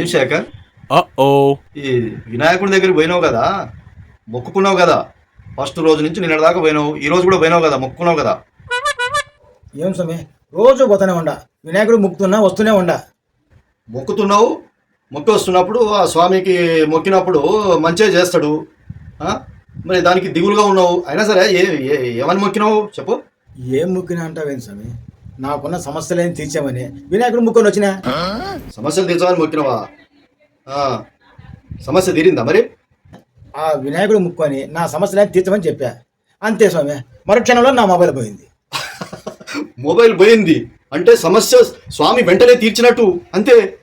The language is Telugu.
ఏం శేఖర్ Uh-oh. ఈ వినాయకుడి దగ్గరికి పోయినావు కదా? మొక్కుకున్నావు కదా? ఫస్ట్ రోజు నుంచి నిన్న దాకా పోయినావు. ఈ రోజు కూడా పోయినావు కదా? మొక్కుకున్నావు కదా? ఏం స్వామి? రోజు పోతానే ఉండ. వినాయకుడు ముక్కుతున్నా వస్తూనే ఉండ. మొక్కుతున్నావు. మొక్కి వస్తున్నప్పుడు ఆ స్వామికి మొక్కినప్పుడు మంచిగా చేస్తాడు. ఆ? మరి దానికి దిగులుగా ఉన్నావు. అయినా సరే ఏ ఏమని మొక్కినావు? చెప్పు. ఏం ముక్కినా అంటావేం స్వామి? నాకున్న సమస్యలేం తీర్చామని వినాయకుడు ముక్కొని వచ్చినా? సమస్యలు తీర్చాలని మొక్కినావా? ఆ. సమస్య తీరిందా మరి? ఆ వినాయకుడు ముక్కొని నా సమస్యలేం తీర్చమని చెప్పా. అంతే స్వామి మరుక్షణంలో నా మొబైల్ పోయింది. మొబైల్ పోయింది. అంటే సమస్య స్వామి వెంటనే తీర్చినట్టు అంతే.